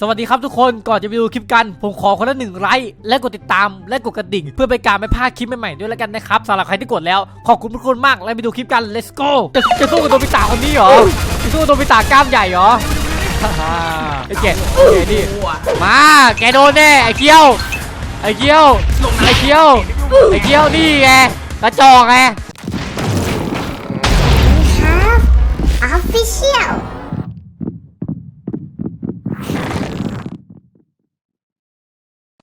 สวัสดีครับทุกคนก่อนจะไปดูคลิปกัน ผมขอคนละหนึ่งไลค์และกดติดตามและกดกระดิ่ง เพื่อเป็นการไม่พลาดคลิปใหม่ๆด้วยแล้วกันนะครับสำหรับใครที่กดแล้ว ขอบคุณทุกคนมากแล้วไปดูคลิปกัน let's go จะจะสู้กับตัวปิตาคนนี้เหรอจะสู้กับตัวปิตากล้ามใหญ่เหรอฮ่าฮ่าไอ้แกไอ้นี่มาแกโดนแน่ไอ้เกี้ยวไอ้เกี้ยวไอ้เกี้ยวไอ้เกี้ยวนี่ไงกระจอกไง official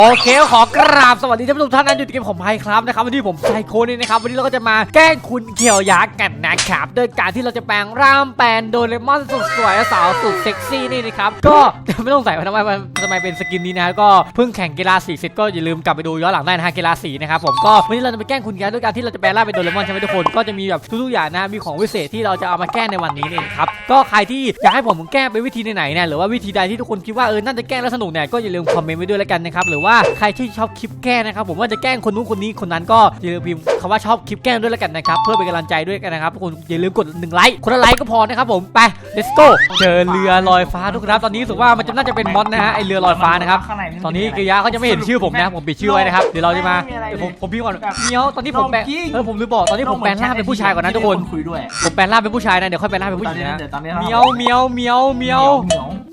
โอเคขอกราบสวัสดีท่านผู้ชมท่านนั้นอยู่ในเกมของไพครับนะครับวันนี้ผมไซโคนี่นะครับวันนี้เราก็จะมาแกล้งคุณเขียวยักษ์กันนะครับโดยการที่เราจะแปลงร่างแปลนโดเรมอนสุดสวยและสาวสุดเซ็กซี่นี่นะครับก็ไม่ต้องใส่ว่าทำไมมันทำไมเป็นสกินนี้นะก็เพิ่งแข่งกีฬาสีเสร็จก็อย่าลืมกลับไปดูย้อนหลังได้นะฮะกีฬาสีนะครับผมก็วันนี้เราจะไปแกล้งคุณยักษ์ด้วยการที่เราจะแปลงร่างเป็นโดเรมอนใช่ไหมทุกคนก็จะมีแบบทุกๆอย่างนะมีของวิเศษที่เราจะเอามาแกล้งในวันนี้นี่ครับก็ใครที่อยากให้ผมแกล้งเป็นวิธีไหนๆเนี่ยหรือว่าวิธีใดที่ทุกคนคิดว่าเออน่าจะแกล้งแล้วสนุกเนี่ยก็อย่าลืมคอมเมนต์ไว้ด้วยแล้วกันนะครับหรือว่าใครที่ชอบคลิปแกล้งนะครับผมว่าจะแกล้งคนนู้นคนนี้คนนั้นก็อย่าลืมพิมพ์คำว่าชอบคลิปแกล้งด้วยแล้วกันนะครับเพื่อเป็นกำลังใจด้วยกันนะครับทุกคนอย่าลืมกดหนึ่งไลค์คนละไลค์ก็พอนะครับผมไป let's go เจอเรือลอยฟ้าทุกคนครับตอนนี้รู้สึกว่ามันจะน่าจะเป็นมอสนะฮะไอเรือลอยฟ้านะครับข้างในตอนนี้กิยาเขาจะไม่เห็นชื่อผมนะผมปิดชื่อไว้นะครับเดี๋ยวเราจะมาเดี๋ยวผมผมพิมพ์ก่อนเมียวตอนนี้ผมแปลงเออผมลืมบอกตอนนี้ผมแปลงร่างเป็นผู้ชายก่อนนะทุกคนคุยด้วยผมแปลงร่างเป็นผู้ชายนะเดี๋ยวค่อยแปลงร่างเป็นผู้หญิงนะเดี๋ยวตอนนี้เมียวเมียวเมียวเมียว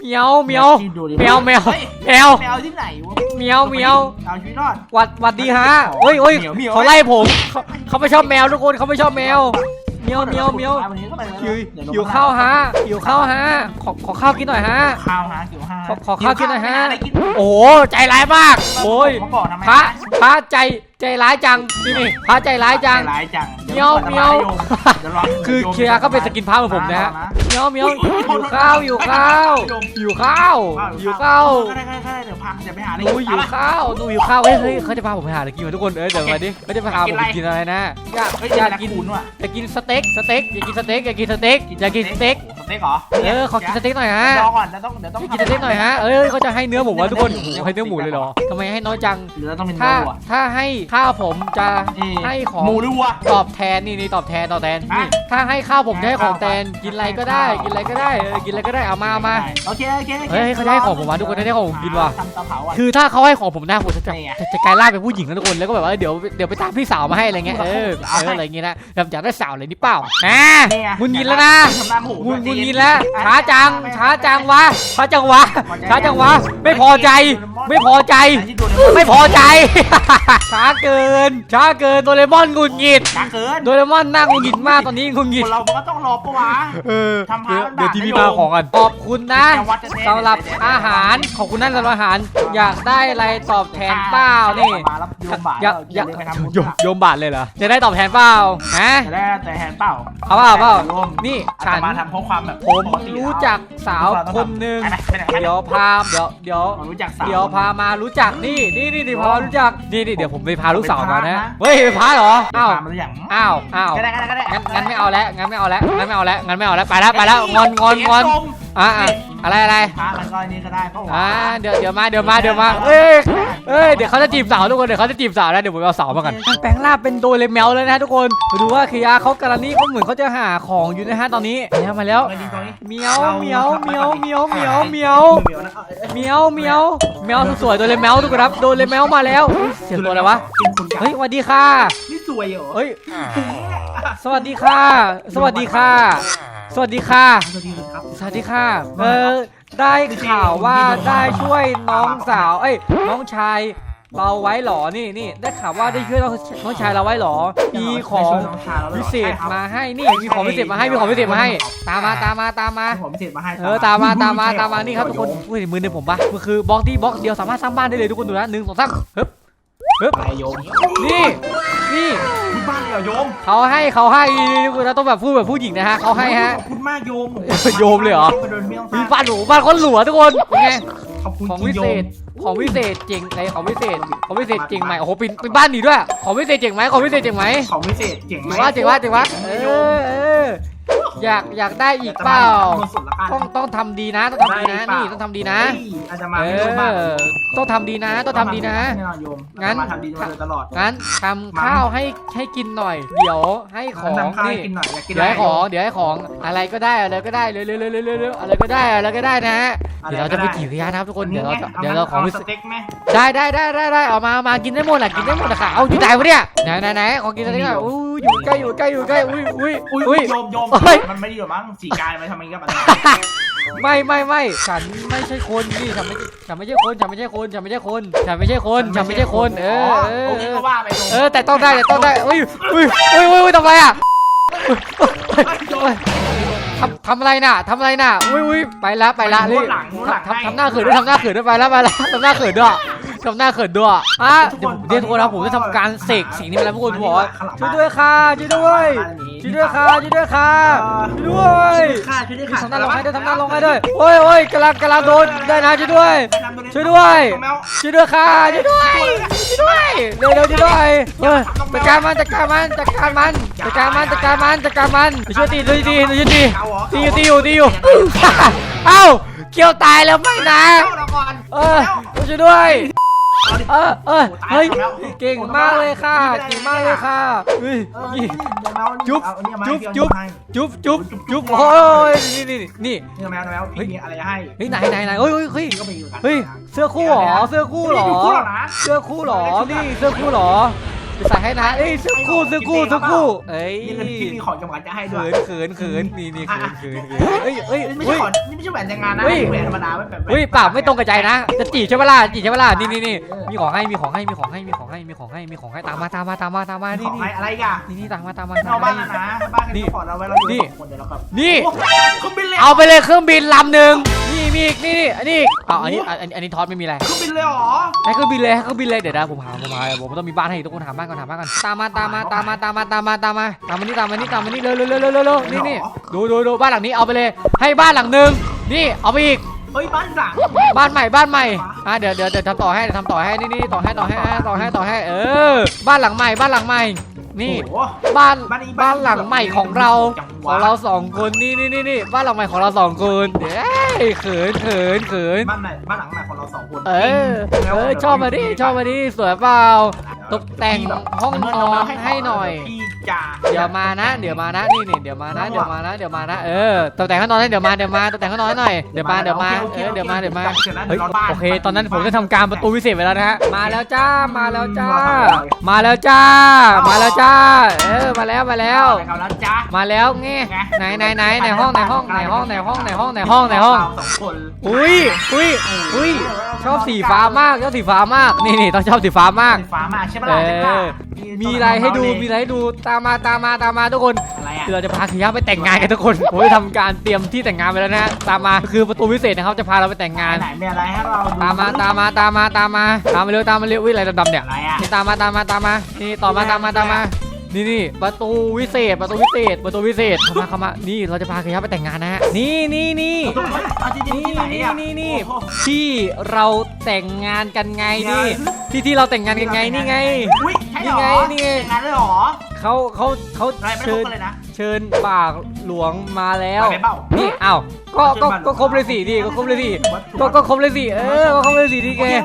เหมียวเมียวเมียวเมียวเมียวเมียวแมวที่ไหนวะเมียวเมียวเอาชีวิตรอด หวัดหวัดดีฮะโอ้ยโอ้ยเหมียวเหมียว เขาไล่ผมเขาเขาไม่ชอบแมวทุกคนเขาไม่ชอบแมวเมียวเมียวเมียววันนี้ก็ไปแล้วหิวหิวข้าวฮะหิวข้าวฮะขอขอข้าวกินหน่อยฮะ ข้าวฮะหิวข้าวขอขอข้าวกินหน่อยฮะอะไรกินโอ้โหใจร้ายมากโอ้ยมาบอกทำไมพระพระใจใจร้ายจังนี่นี่พระใจร้ายจัง ใจร้ายจังเมียวเมียวดี๋รคือเคียร์ก็เป็นสกินพระเหมือนผมนะฮะเมียวเมียวหิวข้าวหิวข้าวหิวข้าวหิวข้าวก็ได้ก็ได้เดี๋ยวพักเดี๋ยวไปหาอะไรหนูหิวข้าวหนูหิวข้าวเฮ้ยเฮ้ยเขาจะพาผมไปหาอะไรกินวะทุกคนเออเดี๋ยวมาดิเขาจะพาผมไปกินอะไรนะอยากเฮ้ยอยากกิกินนขุนว่ะอยากกินสเต็กสเต็กอยากกินสเต็กอยากกินสเต็กอยากกินสเต็กสเต็กเหรอเออขอกินสเต็กหน่อยฮะรอก่อนเดี๋ยวต้องเดี๋ยวต้องกินสเต็กหน่อยฮะเอ้ยเขาจะให้เนื้อหมูวะทุกคนโอ้โหให้เนื้อหมูเลยเหรอทำไมให้น้อยจังหรือเราต้องเป็นถ้าเนื้อวัวถ้าให้ข้าวผมจะให้ของหมูหรือวัวตอบแทนนี่นี่ตอบแทนตอบแทนนี่อะถ้าให้ข้าวผมจะให้ของแทนกินอะไรก็ได้ กินอะไรก็ได้เออกินอะไรก็ได้เอามาเอามาโอเคโอเคโอคเฮ้ยเขาจะให้ของผมวะทุกคนได้ของผมกินว่ะทำเตาเผาอะคือถ้าเขาให้ของผมนะผมจะจะนี่ไงจะจะกลายร่างเป็นผู้หญิงนะทุกคนแล้วก็แบบว่าเดี๋ยวเดี๋ยวไปตามพี่สาวมาให้อะไรเงี้ยเออเอออะไรเงี้ยนะแบบอยากได้สาวอะไรนี่เปล่าอ่านี่ไงงุนงินแล้วนะทำหน้าหมูงุนงุนงินแล้วช้าจังช้าจังวะช้าจังวะช้าจังวะไม่พอใจ ไม่พอใจ ที่ดูไม่พอใจ ช้าเกิน ช้าเกินโดเรมอนงุนงิดช้าเกินโดเรมอนน่างุนงิดมากตอนนี้งุนงิคดนเรามันก็ต้องรอปะวะ เออทำพาเดี๋ยวมันเดี๋ยวบาปทีวีนะโยม มาของกัน ขอบคุณนะแต่วัดจะแท้สำหรับอาหาร ขอบคุณนั่นสำหรับอาหาร อยากได้อะไรตอบแทนเปล่านี่มารับโยมบาทอยากอยากเรีกไปทำบุญโยมโยมบาทเลยเหรอ จะได้ตอบแทนเปล่าฮะจะได้แต่แทนเปล่าเอาเปล่าเอาเปล่าโยมนี่อาฉัตนมาทำเพราะความแบบผมรู้จักสาวคนหนึ่งไปไหนไปไหนไปไหนเดี๋ยวพาเดี๋ยวเดี๋ยวผมรู้จักสาวเดี๋ยวพามารู้จักนี่นี่นี่นี่พารู้จักนี่นี่เดี๋ยวผมไปพาลูกสาวมานะเป็นพระนะเฮ้ยเป็นพาเหรออ้าวพามาหรือยังอ้าวอ้าวก็ได้ก็ได้ก็ได้งั้นงั้นไม่เอาแล้วงั้นไม่เอาแล้วงั้นไม่เอาแล้วงั้นไม่เอาแล้วไปแล้วไปแล้วงอนงอนงอนเสียทรง อะอะอะไรอะไรพามันก็นี่ก็ได้เพราะว่าอ่าเดี๋ยวเดี๋ยวมาเดี๋ยวมาเดี๋ยวมาเอ้ยเอ้ยเดี๋ยวเขาจะจีบสาวทุกคนเดี๋ยวเขาจะจีบสาวแล้วเดี๋ยวผมเอาสาวมากันแปลงร่างเป็นโดเรมลเลยนะทุกคนมาดูว่าคียาเขากำลังนี่เขาเหมือนเขาจะหาของอยู่นะฮะตอนนี้เนี่ยมาแล้วไปดิตรงนี้เมียวเมียวเมียวเมียวเมียวเมียวเหมียวนะเอาเอาเมียวเมียวเมียวสวยๆโดเรมลทุกคนครับโดเรมลมาแล้วอุ๊ยเสียงตัวอะไรวะกินคุณกันเฮ้ยสวัสดีค่ะนี่สวยเหรอเฮ้ยสวัสดีค่ะ สวัสดีค่ะส วัสดีค่ะ สวัสดีครับ สวัสดีค่ะ เออ ได้ข่าวว่าได้ช่วยน้องสาว เอ้ย น้องชายเราไว้หรอ นี่นี่ ได้ข่าวว่าได้ช่วยน้องน้องชายเราไว้หรอ มีของพิเศษมาให้ นี่ มีของพิเศษมาให้ มีของพิเศษมาให้ ตามมา ตามมา ตามมาผมพิเศษมาให้ เออ ตามมา ตามมา ตามมา นี่ครับทุกคนเฮ้ยมือในผมปะมันคือบล็อกที่บล็อกเดียวสามารถสร้างบ้านได้เลยทุกคนดูนะหนึ่งสองสามฮึบ ฮึบอะไรโยมนี่ นี่คุณบ้านเลยเหรอโยมเขาให้เขาให้นี่ทุกคนนะต้องแบบพูดแบบผู้หญิงนะฮะเขาให้ฮะขอบคุณมากโยมโยมเลยเหรอโดนไม่ต้องมีบ้านหนูบ้านคนหลัวทุกคนเป็นไงขอบคุณของจริวิงโยเศมษของวิเศษเจ๋งไอของวิเศษของวิเศษเจ๋งไหมโอ้โหเป็นเป็นบ้านหนีด้วย ของวิเศษเจ๋งไหมของวิเศษเจ๋งไหมของพิเศษเจ๋งไหมเจ๋งว่าเจ๋งว่าเจ๋งว่าเออเอออยากอยากได้อีกเปล่าคนสุดละกันต้องต้องทำดีนะต้องทำดีนะนี่ต้องทำดีนะเฮ้ยอาจจะมาเอไม่รู้บ้างอต้องทำดีนะต้องทำดีนะ แน่นอนโยมงั้นมาทำดีมาโดยตลอดงั้นทำข้าวให้ให้กินหน่อย เดี๋ยวให้ของทำข้าวให้นี่กินหน่อยอยากกินเดี๋ยวให้ะไรของ เดี๋ยวให้ของอะไรก็ได้อะไรก็ได้เร็วเร็วเร็วเร็วเร็วเร็วอะไรก็ได้อะไรก็ได้นะฮะเดี๋ยวเราจะไปกี่พยานนะครับทุกคนเดี๋ยวเราจะเดี๋ยวเราของไปไปสซื้อเต็กไหมได้ได้ได้ได้ได้เอามาเอามากินได้หมดแหละกินได้หมดนะคะเอาที่ไหนวะเนี่ยไหนไหนไหนของกินอะไรกันอู้อ ยู่ใกล้อยู่ใกล้อยู่ใกล้อุ้ยอุ้ยอุ้ยอุ้ยโยมโยมเฮ้ยมันไม่ดีหรอมั้งสีกายไปทำไมกับมันไม่ไม่ไม่ฉันไม่ใช่คนนี่ฉันไม่ฉันไม่ใช่คนฉันไม่ใช่คนฉันไม่ใช่คนฉันไม่ใช่คนฉันไม่ใช่คนเออเออโอเคเออก็ว่าไปโยมเออแต่ต้องได้แต่ต้องได้อุ้ยอุ้ยอุ้ยอุ้ยอุ้ยทำอะไรอะโยมทำทำอะไรน่ะทำอะไรน่ะอุ้ยอุ้ยไปละไปละไปนี่หลังหลังทำให้ทำทำหน้าเขินด้วยทำหน้าเขินด้วยไปละไปละทำหน้าเขินด้วย ทำหน้าเขินด้วยอะเดี๋ยวผมเดี๋ยวทุกคนครับผมจะทำการเสกสิ่งนี้มาแล้วทุกคนบอกว่าช่วยด้วยค่ะช่วยด้วยช่วยด้วยค่ะช่วยด้วยค่ะช่วยด้วยค่ะช่วยด้วยค่ะทำหน้าลงให้ด้วยทำหน้าลงให้ด้วยโอ้ยโอ้ยกำลังกำลังโดนได้นะช่วยด้วย ช่วยด้วยช่วยด้วยค่ะช่วยด้วยช่วยด้วยเร็วเร็วช่วยด้วยเออจัดการมันจัดการมันจัดการมันจัดการมันจัดการมันจัดการมันไปช่วยตีด้วยตีด้วยตีตีอยู่ตีอยู่ตีอยู่เอ้าเกี่ยวตายแล้วไม่นะเออช่วยด้วย เออเออเฮ้ยเก่งมากเลยค่ะ เก่งมากเลยค่ะเฮ้ยนี่จุ๊บจุ๊บจุ๊บจุ๊บจุ๊บจุ๊บโอ้ยนี่นี่นี่นี่แมวแมวพี่มีอะไรให้เฮ้ยไหนไหนไหนเฮ้ยเฮ้ยเฮ้ยก็ไปอยู่กันเฮ้ยเสื้อคู่เหรอเสื้อคู่เหรอคู่หรอนะเสื้อคู่เหรอนี่เสื้อคู่เหรอจะ ใส่ให้นะเอ้ยเสื้อคู่เสื้อคู่เสื้อคู่เอ้ยนี่เป็นพี่มีของจังหวัดจะให้ด้วเขิยนเขินเขินนี่นี่เขินเขินเขินเอ้ยเอ้ยไม่เฮ้ใช่ยของนี่ไม่ใช่แหวนแต่งงานนะเฮ้ยแหวนธรรมดาไม่แบบเฮ้ยปากไม่ตรงกับใจนะ จะจีบใช่ปะล่ะจีบใช่ปะล่ะนี่นี่นี่มีของให้มีของให้มีของให้มีของให้มีของให้มีของให้ตามมาตามมาตามมาตามมาขนี่องนี่ให้อะไรกันนี่นี่ตามมาตามมาตามเอามาบ้านแล้วนะบ้านกันก่อนเราไว้เราอยู่สองคนเดี๋ยวเราแบบนี่เครื่องบินเลยเอาไปเลยเครื่องบินลำหนึ่งนี่ มีอีกนี่อันนี้เอาอันนี้อันอันนี้ทอดไม่มีอะไรเครื่องบินเลยหรอให้เครื่องบินเลยให้เครื่องบินเลยเดี๋ยวนะผมหาผมหาผมต้องมีบ้านให้ทุกคนหาบ้านก่อนหาบ้านก่อนตามมาตามมาตามมาตามมาตามมาตามมาตามมานี่ตามมานี่ตามมานี่เร็วเร็วเร็วเร็วเร็วเร็วนี่นี่ดูดูดูบ้านหลังนี้เอาไปเลย ให้บ้านหลังหนึ่งนี่เอาไปอีก เฮ้ยบ้านหลังบ้านใหม่บ้านใหม่อะเดี๋ยวเดี๋ยวเดี๋ยวทำต่อให้เดี๋ยวทำต่อให้นี่นี่ต่อให้ต่อให้อะต่อให้ต่อให้เออ บ้านหลังใหม่บ้านหลังใหม่ นี่ โอ้บ้านบ้านนี้บ้านหลังใหม่ของเราจังหขวะองเราสองคนนี่นี่นี่นี่บ้านหลังใหม่ของเราสองคนเอ้ยเขินเขินเขินบ้านไหนบ้านหลังไหนของเราสองคนเออเออชอบมาดิชอบมาดิสวยเปล่า ตกแต่งห้องนอนให้หน่อย พี่จ่าเดี๋ยวมานะ เดี๋ยวมานะ นี่นี่เดี๋ยวมานะ เดี๋ยวมานะ เดี๋ยวมานะ เออ ตกแต่งห้องนอนให้เดี๋ยวมา เดี๋ยวมา ตกแต่งห้องนอนให้หน่อย เดี๋ยวมา เดี๋ยวมา เออ เดี๋ยวมา เดี๋ยวมา เฮ้ย โอเค ตอนนั้นผมได้ทำการประตูวิเศษไปแล้วนะฮะ มาแล้วจ้า มาแล้วจ้า มาแล้วจ้า มาแล้วจ้า เออ มาแล้ว มาแล้ว เอาแล้วจ้ามาแล้วไงไหนไหนไหนไหนห้องไหนห้องไหนห้องไหนห้องไหนห้องไหนห้องไหนห้อง สองคนอุ้ยอุ้ยอุ้ยชอบสีฟ้ามาก ชอบสีฟ้ามาก นี่นี่ต้องชอบสีฟ้ามาก ฟ้ามากใช่ไหมเอล่ะอมีอะไรให้ดูมีอะไรให้ดูตามมาตามมาตามมาทุกคนอะไรอะ คือเราจะพาคิยะไปแต่งงานกันทุกคนผมจะทำการเตรียมที่แต่งงานไปแล้วนะฮะตามมาคือประตูพิเศษนะครับจะพาเราไปแต่งงาน ไหนมีอะไรให้เราดูตามมาตามมาตามมาตามมาตามมาเร็วตามมาเร็วอุ้ยอะไรดำๆเนี่ยอะไรอะนี่ตามมาตามมาตามมานี่ต่อมาตามมาตามมา นี่นี่ประตูวิเศษ ประตูวิเศษ ประตูวิเศษเข้ามาเข้ามานี่เราจะพาคิยะไปแต่งงานนะฮะนี่นี่นี่เอาจริงๆนี่ที่ไหนนี่อะนี่นี่โอ้โห ที่เราแต่งงานกันไงนี่ที่ที่เราแต่งงานกันไงนี่ไง อุ้ยใช่เหรอนี่ไงนี่ไงงานเลยเหรอเขาเขาเขาอะไรไม่ได้เชิพบญกันเลยนะ เชิญปากหลวงมาแล้วไปเปล่านี่อ้าวก็ก็ก็ครบเลยสิดิก็ครบเลยสิก็ก็ครบเลยสิเออก็ครบเลยสิดิแกเออ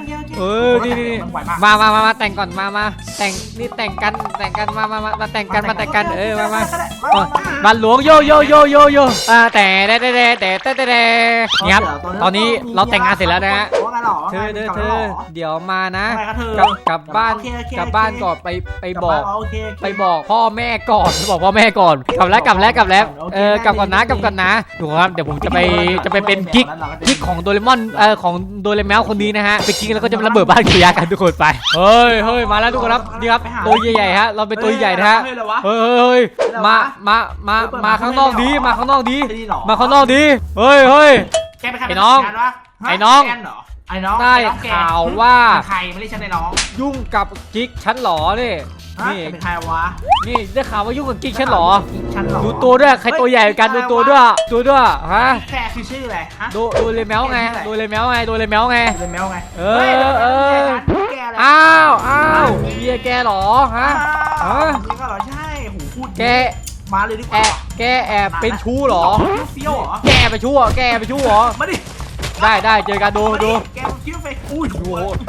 นี่นี่นี่มามามามาแต่งก่อนมามาแต่งนี่แต่งกันแต่งกันมามามามาแต่งกันมาแต่งกันเออมามาอ๋อบ้านหลวงโยโยโยโยโยอ่าแต่แต่แต่แต่แต่แต่แต่นี่ครับตอนนี้เราแต่งงานเสร็จแล้วนะฮะว่าไง หรอเธอเธอเธอเดี๋ยวมานะทำไมคะเธอกลับกลับบ้านโอเคโอเคกลับบ้านก่อนไปไปบอกโอเคโอเค ไปบอกพ่อแม่ก่อนไปบอกพ่อแม่ก่อนกลับแล้วกลับแล้วกลับแล้วโอเคเออกลับก่อนนะกลับก่อนนะดูครับเดี๋ยวผมจะไปจะไปเป็นกิ๊กกิ๊กของโดเรมอนเออของโดเรมอนคนนี้นะฮะเป็นกิ๊กแล้วก็จะมาระเบิดบ้านคิยากันทุกคนไปเฮ้ยเฮ้ยมาแล้วทุกคนครับนี่ครับตัวใหญ่ๆฮะเราเป็นตัวใหญ่นะฮะเฮ้ยเหรอวะเฮ้ยเฮ้ยเฮ้ยมามามามาข้างนอกดีมาข้างนอกดีที่นี่เหรอมาข้างนอกดีเฮ้ยเฮ้ย แกไปทำไอ้น้องงานวะฮะไอ้น้อง แกเหร อไอ้น้องได้อ้น้องแกข่าวว่าใครไม่ได้ฉันไอ้น้องยุ่งกับกิ๊กฉันเหรอนี่ฮะนี่แกเป็นใครวะนี่ได้ข่าวว่ายุ่งกับกิ๊กฉันเหรอ ฉันเหรอดูตัวด้วย ใครตัวใหญ่กว่ากันดูตัวด้วยตัวด้วยฮะแกคือชื่ออะไรฮะดูดูเลยแมวไงดูเลยแมวไงดูเลยแมวไง เป็นแมวไงเออฮ้ยเออ แกอะไรอ้าวอ้าวเมียแกเหรอฮะ อ้าวฮะ นี่ก็เหรอใช่หูพูดแกมาเลยดีกแอว่าบแกแอบเป็นชู้เหรอเฟี้ยวเหรอแกไปนชู้เหรอแกไปนชู้เหรอมาดิ ได้ได้เจอกันดูมาดูแกมันคิ้วไปอุ้ยโอ้โห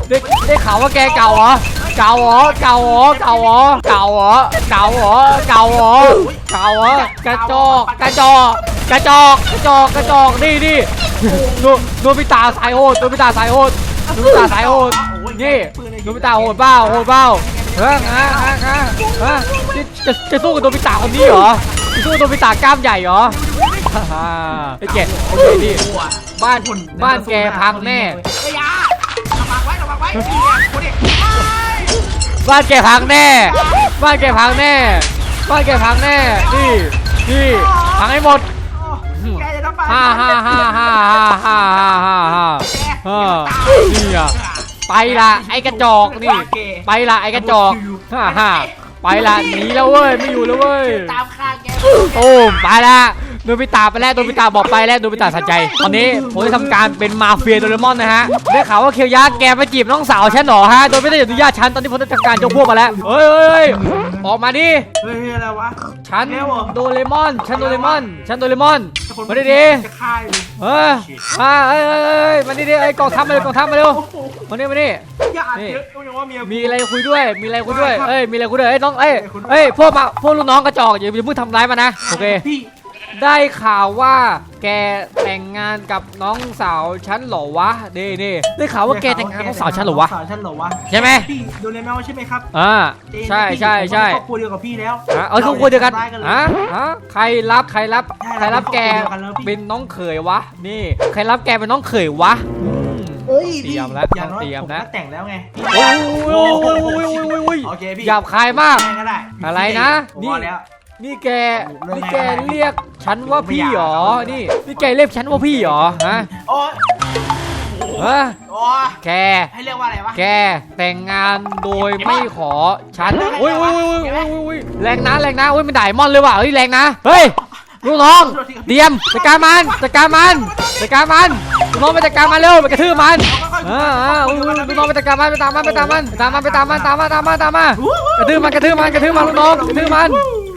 ได้ได้ข่าวว่าแกเก่าเหรอเก่าเหรอเก่าเหรอเก่าเหรอเก่าเหรอเก่าเหรอเก่าเหรอเก่าเหรอกระจอกกระจอกกระจอกกระจอกกระจอกนี่นี่ดูดูพิตาสายโหดดูพิตาสายโหดดูพิตาสายโหดนี่ดูพิตาโหดเปล่าโหดเปล่าเฮ้ยฮะฮะฮะฮะจะจะจะสู้กับตัวพิตาคนนี้เหรอจะสู้กับตัวพิตากล้ามใหญ่เหรอฮ่า ไอ้เก๋ไอ้เก๋นี่ตัวบ้านบ้านแกพังแน่เอ้ยอยาระวังไว้ระวังไว้นี่ไงคนเด็กบ้านแกพังแน่ บ้านแกพังแน่ บ้านแกพังแน่ นี่นี่พังให้หมดแกจะต้องไปฮ่าฮ่าฮ่าฮ่าฮ่าฮ่าฮ่าฮ่าฮ่าเออนี่อะไปละไอ้กระจอกนี่ ไปละไอ้กระจอกฮ่าฮ่าไปละหนีแล้วเว้ยไม่อยู่แล้วเว้ยตามข้างแกโอ้มไปละ โดนพิตาไปแล้วโดนพิตาบอกไปแล้วโดนพิตาสัจใจ ตอนนี้ผมจะทำการเป็นมาเฟียโดเรมอนนะฮะได้ข่าวว่าเคียวยะแกไปจีบน้องสาวฉันเหรอฮะโดยไม่ได้อนุญาตฉันตอนนี้ผมได้ทำการยกพวกมาแล้วเฮ้ยเฮ้ยเฮ้ยออกมาดิเฮ้ยอะไรวะฉันแกเหรอโดเรมอนฉันโดเรมอนฉันโดเรมอนมาดิดิจะฆ่าเลยเฮ้ยมาเอ้ยเอ้ยเอ้ยมาดิดิไอ้กองทัพมาเร็วกองทัพมาเร็วมานี่มานี่อย่าเยอะยังว่าเมียมีอะไรคุยด้วยมีอะไรคุยด้วยเอ้ยมีอะไรคุยด้วยเอ้ยน้องเอ้ยเอ้ยพวกมาพวกลูกน้องกระจอกอย่าอย่าเพิ่งทำร้ายมันนะโอเคพี่ ได้ข่าวว่าแกแต่งงานกับน้องสาวฉันเหรอวะนี่นี่ได้ข่าวว่าแกแต่งงานกับน้องสาวฉันเหรอวะ สาวฉันเหรอวะใช่ไหม พี่โดนเลยแมวใช่ไหมครับอ่าเจ๊นะใช่พี่ใช่ใช่ผมเป็นครอบครัวเดียวกับพี่แล้วฮะเอ้ยครอบครัวเดียวกันราได้กันเลยฮะฮะใครรับใครรับใช่ใครรับแกเราเป็นครอบครัวเดียวกันแล้วพี่ เป็นน้องเขยวะ นี่ ใครรับแกเป็นน้องเขยวะอืม เอ้ยเตรียมแล้ว อย่างน้อยเตรียมผมนะ ก็แต่งแล้วไงโอ้ยโอ้ยโอ้ยโอ้ยโอ้ยโอ้ยโอ้ยโอเคพี่หยาบคายมากแม่ก็ได้อะไรนะผมนี่ว่าแล้ว นี่แกเรื่องนี่แกอะไรเรียกฉันว่าพี่เหรอ นี่ นี่แกเรียกฉันว่าพี่เหรอฮะโอ้ยฮะโอ้ยแก ให้เรียกว่าอะไรวะ แกแต่งงานโดยไม่ขอฉันอุ้ยอุ้ยอุ้ยอุ้ยอุ้ยอุ้ยแรงนะแรงนะอุ้ยมันด่ายมอนเลยว่ะเฮ้ยแรงนะ เฮ้ยลูกน้อง เตรียมจัดการมันจัดการมันจัดการมันลูกน้องไปจัดการมันเร็วไปกระทืบมันอ่าอ่าอุ้ยอุ้ยลูกน้องไปจัดการมันไปตามมันไปตามมันไปตามมันไปตามมันตามมันตามมันตามมันกระทืบมันกระทืบมันกระทืบมันลูกน้องกระทืบมัน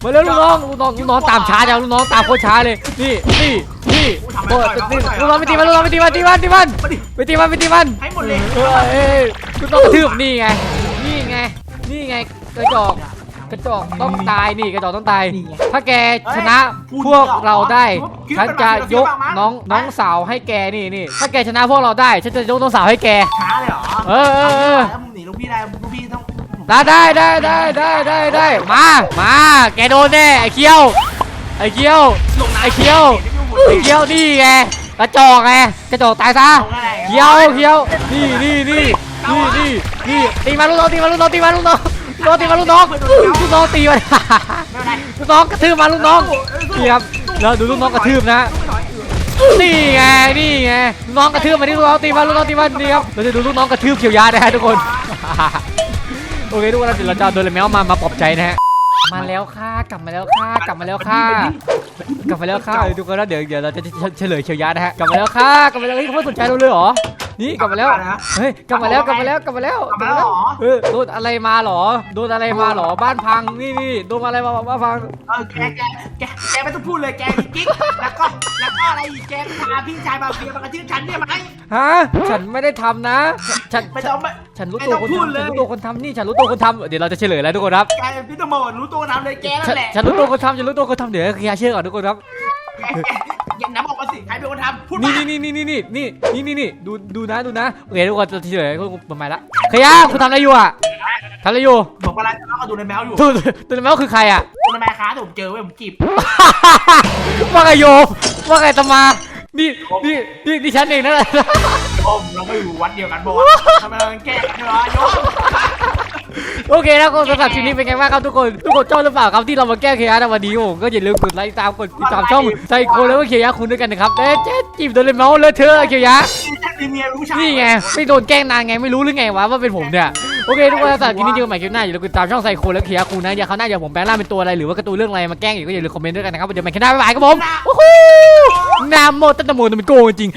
มาเร็วลูกน้องลูกน้องลูกน้องตามช้าจังลูกน้องตามโคตรช้าเลยนี่นี่นี่โอ้ยนี่ลูกน้องไปตีมันลูกน้องไปตีมันตีมันตีมันมาดิไปตีมันไปตีมันให้หมดเลยเอ้ยเอ้ยกูต้องกระทืบนี่ไงนี่ไงนี่ไงกระจอกกระจอกต้องตายนี่กระจอกต้องตายนี่ไงถ้าแกชนะพูดพวกเราได้คิดฉันเป็นจะแบบยกคิดแบบนั้นน้องน้องสาวให้แกนี่นี่ถ้าแกชนะพวกเราได้ ฉันจะยกน้องสาวให้แกช้าเลยเหรอเออเออเออแล้วมึงหนีลูกพี่ได้ลูกพี่ต้อง ได้ได้ได้ได้ได้ได้ได้มา มา แกโดนแน่ไอ้เคี้ยว ไอ้เคี้ยว ไอ้เคี้ยว ไอ้เคี้ยวนี่ไง กระจอกไง กระจอกตายซะ เคี้ยวเคี้ยว นี่นี่นี่นี่นี่นี่ตีมาลูกน้องตีมาลูกน้องตีมาลูกน้องลูกน้องตีมาลูกน้องลูกน้องตีมาลูกน้องกระทืบมาลูกน้องนี่ครับแล้วดูลูกน้องกระทืบนะนี่ไงนี่ไงน้องกระทืบมาที่ลูกน้องตีมาลูกน้องตีมานี่ครับเราจะดูลูกน้องกระทืบเขียวยานะฮะทุกคน โอเคทุกคนเดี๋ยวเราจะเอาโดนเลยแมวมามาปลอบใจนะฮะมาแล้วค่ะกลับมาแล้วค่ะกลับมาแล้วค่ะกลับมาแล้วค่ะเออทุกคนแล้วเดี๋ยวเดี๋ยวเราจะเฉลยเชียวยานะฮะกลับมาแล้วค่ะกลับมาแล้วเฮ้ยเขาไม่สนใจเราเลยเหรอ นี่กลับมาแล้ว เฮ้ยกลับมาแล้วกลับมาแล้วกลับมาแล้วกลับมาแล้วเหรอเออโดนอะไรมาเหรอ โดนอะไรมาเหรอ บ้านพังนี่นี่โดนอะไรมาบ้านพัง เออแกแกแกแกไม่ต้องพูดเลยแกมีกิ๊กแล้วก็แล้วก็อะไรอีกแกพาพี่ชายมาเฟียมากระทืบฉันเนี่ยไหมฮะฉันไม่ได้ทำนะ ฉันไม่ต้องไม่ ฉันรู้ไม่ตัวต้องคนพูดทำเลฉันยรู้ตัวคนทำนี่ฉันรู้ตัวคนทำเดี๋ยวเราจะเฉลยแล้วทุกคนครับแกพี่ตำรวจรู้ตัวน้ำเลยแกนั่ฉันนแหละฉันรู้ตัวคนทำฉันรู้ตัวคนทำเดี๋ยวเคลียร์เชื่อก่อนทุกคนครับ แกแกแกน้ำบอกมาสิใคร เป็นคนทำพูดนี่มานี่นี่นี่นี่นี่นี่นี่นี่ดูดูนะดูนะโอเคทุกคนจะเฉลยคุณประมาณละเคลียร์คุณทำอะไรอยู่อะทำอะไรอยู่บอกว่าอะไรจะต้องมาดูในแมวอยู่ตัวตัวแมวคือใครอะดูในแมวค้าแต่ผมเจอเว้ยผมจีบว่าไงโยมว่าไงตมานี่นี่นี่นี่ฉันเองนั่นแหละโอมเราไม่อยู่วัดเดียวกันบอกทำไมมันแก้กันวะโยม โอเคแล้วก็สำหรับคลิปนี้เป็นไงบ้างครับทุกคน ทุกคนชอบหรือเปล่าครับที่เรามาแก้เคลียร์ในวันนี้ผมก็อย่าลืมกดไลค์ตามกดติดตามช่องใจโคแล้วก็เคลียร์คุณด้วยกันนะครับเอ๊ะเจ๊จีบโดนเลยเมาส์เลยเธอเคลียร์นี่ไงไม่โดนแกล้งนานไงไม่รู้หรือไงวะว่าเป็นผมเนี่ยโอเคทุกคนสำหรับคลิปนี้เจอกันใหม่คลิปหน้าอย่าลืมกดติดตามช่องไซโคและเคลียร์คุณนะอย่าเขาหน้าอย่าผมแปลงร่างเป็นตัวอะไรหรือว่าการ์ตูนเรื่องอะไรมาแกล้งอีกก็อย่าลืมคอมเมนต์ด้วยกันนะครับเดี๋ยวใหม่คลิปหน้าบ๊ายบายครับผมโอ้โหน้ำโมตันตะโมนมันโกงจริง